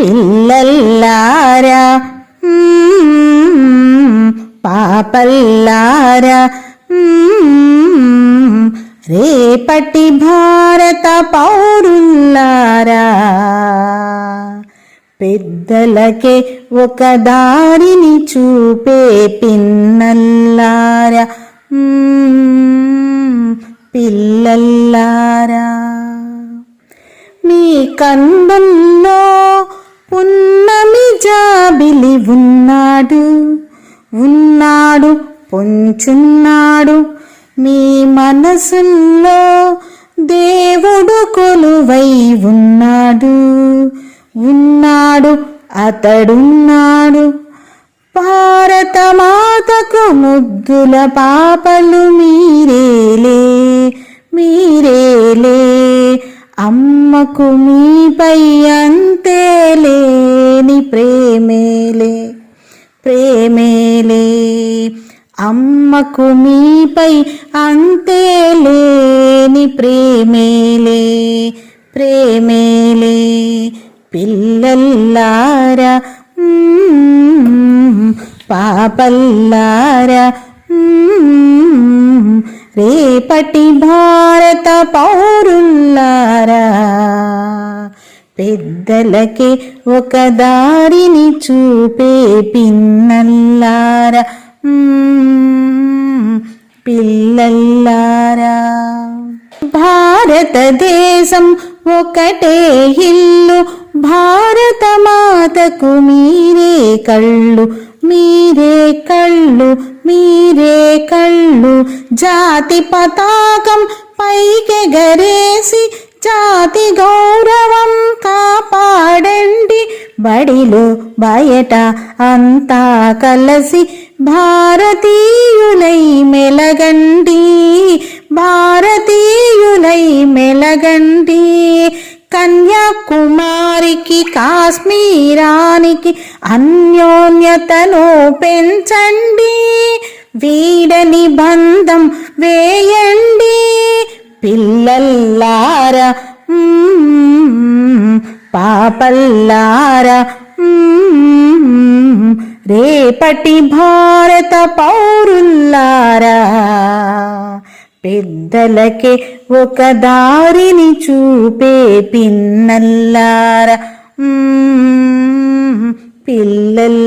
పిల్లల్లారా పాపల్లారా రేపటి భారత పౌరుల్లారా. పెద్దలకే ఒక దారిని చూపే పిన్నల్లారా పిల్లల్లారా. మీ కందంలో పొంచున్నాడు. మీ మనసుల్లో దేవుడు కొలువై ఉన్నాడు. ఉన్నాడు అతడున్నాడు. భారతమాతకు ముద్దుల పాపలు మీరేలే మీరేలే. అమ్మకు మీపై అంతే లేని ప్రేమేలే ప్రేమేలే. అమ్మకు మీపై అంతే లేని ప్రేమేలే ప్రేమేలే. పిల్లల్లారా పాపల్లారా రేపటి భారత పౌరుల్లారా. పెద్దలకే ఒక దారిని చూపే పిన్నల్లారా. పిల్లల్లారా. భారతదేశం ఒకటే ఇల్లు భారత మాతకు మీరే కళ్ళు మీరే కళ్ళు మీరే కళ్ళు. జాతి పతాకం పైకెగరేసి జాతి గౌరవం కాపాడండి బడిలో బయట అంతా కలసి భారతీయులై మెలగండి భారతీయులై మెలగండి. కన్యాకుమారికి కాశ్మీరానికి అన్యోన్యతను పెంచండి వీడని బంధం వేయండి. పిల్లల్లారా పల్లారా రేపటి భారత పౌరుల్లారా? పెద్దలకే ఒక దారిని చూపే పిన్నల్లారా? పిల్లల